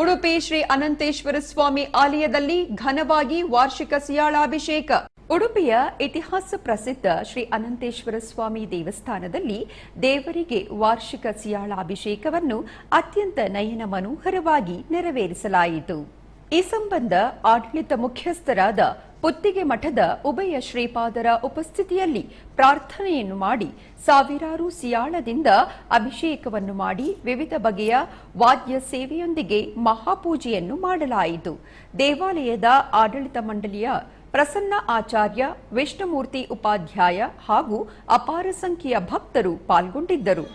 ಉಡುಪಿ ಶ್ರೀ ಅನಂತೇಶ್ವರ ಸ್ವಾಮಿ ಆಲಯದಲ್ಲಿ ಘನವಾಗಿ ವಾರ್ಷಿಕ ಸಿಯಾಳಾಭಿಷೇಕ. ಉಡುಪಿಯ ಇತಿಹಾಸ ಪ್ರಸಿದ್ಧ ಶ್ರೀ ಅನಂತೇಶ್ವರ ಸ್ವಾಮಿ ದೇವಸ್ಥಾನದಲ್ಲಿ ದೇವರಿಗೆ ವಾರ್ಷಿಕ ಸಿಯಾಳಾಭಿಷೇಕವನ್ನು ಅತ್ಯಂತ ನಯನ ಮನೋಹರವಾಗಿ ನೆರವೇರಿಸಲಾಯಿತು. ಈ ಸಂಬಂಧ ಆಡಳಿತ ಮುಖ್ಯಸ್ಥರಾದ ಪುತ್ತಿಗೆ ಮಠದ ಉಭಯ ಶ್ರೀಪಾದರ ಉಪಸ್ಥಿತಿಯಲ್ಲಿ ಪ್ರಾರ್ಥನೆಯನ್ನು ಮಾಡಿ ಸಾವಿರಾರು ಸಿಯಾಳದಿಂದ ಅಭಿಷೇಕವನ್ನು ಮಾಡಿ ವಿವಿಧ ಬಗೆಯ ವಾದ್ಯ ಸೇವೆಯೊಂದಿಗೆ ಮಹಾಪೂಜೆಯನ್ನು ಮಾಡಲಾಯಿತು. ದೇವಾಲಯದ ಆಡಳಿತ ಮಂಡಳಿಯ ಪ್ರಸನ್ನ ಆಚಾರ್ಯ, ವಿಷ್ಣುಮೂರ್ತಿ ಉಪಾಧ್ಯಾಯ ಹಾಗೂ ಅಪಾರ ಸಂಖ್ಯೆಯ ಭಕ್ತರು ಪಾಲ್ಗೊಂಡಿದ್ದರು.